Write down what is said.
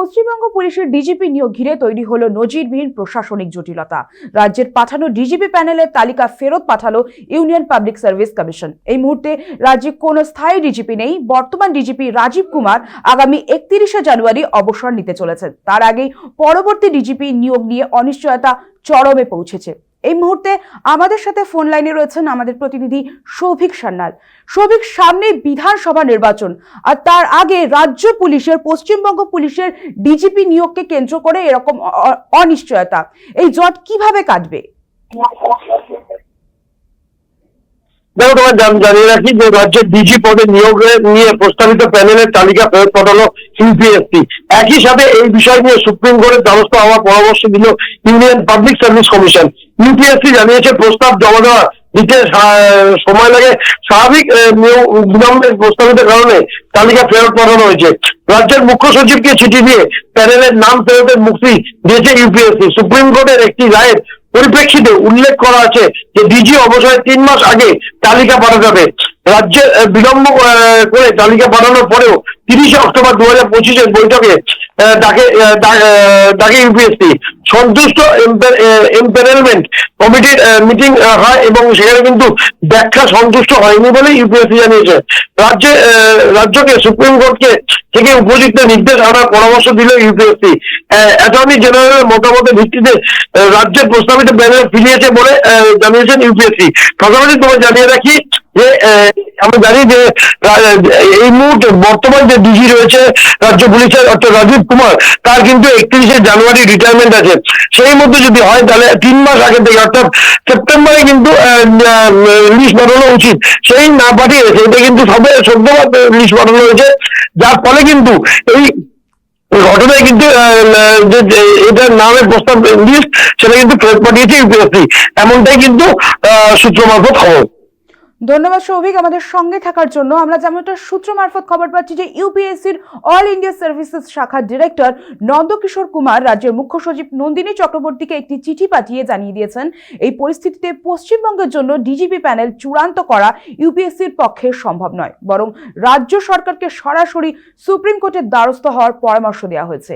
পশ্চিমবঙ্গ পুলিশের ডিজিপি নিয়োগ ঘিরে তৈরি হলো নজিরবিহীন প্রশাসনিক জটিলতা। রাজ্যের পাঠানো ডিজিপি প্যানেলের তালিকা ফেরত পাঠালো ইউনিয়ন পাবলিক সার্ভিস কমিশন। এই মুহূর্তে রাজ্যে কোনো স্থায়ী ডিজিপি নেই। বর্তমান ডিজিপি রাজীব কুমার আগামী একত্রিশে জানুয়ারি অবসর নিতে চলেছেন। তার আগেই পরবর্তী ডিজিপি নিয়োগ নিয়ে অনিশ্চয়তা চরমে পৌঁছেছে। এই মুহূর্তে আমাদের সাথে ফোন লাইনে রয়েছেন আমাদের প্রতিনিধি সৌভিক সান্যাল। সৌভিক সামনে বিধানসভা নির্বাচন, আর তার আগে রাজ্য পুলিশের, পশ্চিমবঙ্গ পুলিশের ডিজিপি নিয়োগকে কেন্দ্র করে এরকম অনিশ্চয়তা। এই জট কীভাবে কাটবে? দেখো তোমার জানিয়ে রাখি যে রাজ্যের ডিজি পদে নিয়োগের নিয়ে প্রস্তাবিত প্যানেলের তালিকা ফেরত পাঠালো ইউপিএসসি একই সাথে এই বিষয় নিয়ে সুপ্রিম কোর্টের দ্বারস্থ হওয়ার পরামর্শ দিল union public service commission UPSC জানিয়েছে প্রস্তাব জমা দেওয়া দিতে সময় লাগে। স্বাভাবিক বিলম্বের প্রস্তাবিত কারণে তালিকা ফেরত পাঠানো হয়েছে। রাজ্যের মুখ্য সচিবকে চিঠি দিয়ে প্যানেলের নাম ফেরতের মুক্তি দিয়েছে ইউপিএসসি সুপ্রিম কোর্টের একটি রায়ের পরিপ্রেক্ষিতে উল্লেখ করা আছে যে ডিজি অবসরের তিন মাস আগে তালিকা পাঠাতে যাবে রাজ্যে বিলম্ব করে তালিকা পাঠানোর পরেও তিরিশে অক্টোবর দু হাজার পঁচিশের বৈঠকে ডাকে ইউপিএসসি সন্তুষ্ট এম্পেনেলমেন্ট কমিটির মিটিং হয় এবং সেখানে কিন্তু ব্যাখ্যা সন্তুষ্ট হয়নি বলে ইউপিএসসি জানিয়েছে। রাজ্যে রাজ্যকে সুপ্রিম কোর্টকে থেকে উপযুক্ত নির্দেশ আনার পরামর্শ দিল ইউপিএসসি অ্যাটর্নি জেনারেলের মতামতের ভিত্তিতে রাজ্যের প্রস্তাবিত প্যানেল ফিরিয়েছে বলে জানিয়েছেন ইউপিএসসি পাশাপাশি তোমায় জানিয়ে রাখি যে আমরা জানি যে এই মুহূর্তে বর্তমান যে ডিজি রয়েছে, রাজ্য পুলিশের অর্থাৎ রাজীব কুমার, তার কিন্তু একত্রিশে জানুয়ারি রিটায়ারমেন্ট আছে। সেই মধ্যে যদি হয় তাহলে তিন মাস আগে থেকে, অর্থাৎ সেপ্টেম্বরে কিন্তু লিস্ট পাঠানো উচিত। সেই না পাঠিয়ে সেইটা কিন্তু সবে সদ্যবার লিস্ট পাঠানো হয়েছে। যার ফলে কিন্তু এই ঘটনায় কিন্তু এটার নামের প্রস্তাব লিস্ট সেটা কিন্তু ফেরত পাঠিয়েছে ইউপিএসসি এমনটাই কিন্তু সূত্র মারফত খবর। ধন্যবাদ সৌভিক আমাদের সঙ্গে থাকার জন্য। আমরা যেমনটা সূত্র মারফত খবর পাচ্ছি যে ইউপিএসসির অল ইন্ডিয়া সার্ভিসেস শাখার ডিরেক্টর নন্দকিশোর কুমার রাজ্যের মুখ্য সচিব নন্দিনী চক্রবর্তীকে একটি চিঠি পাঠিয়ে জানিয়ে দিয়েছেন, এই পরিস্থিতিতে পশ্চিমবঙ্গের জন্য ডিজিপি প্যানেল চূড়ান্ত করা ইউপিএসসির পক্ষে সম্ভব নয়, বরং রাজ্য সরকারকে সরাসরি সুপ্রিম কোর্টের দ্বারস্থ হওয়ার পরামর্শ দেওয়া হয়েছে।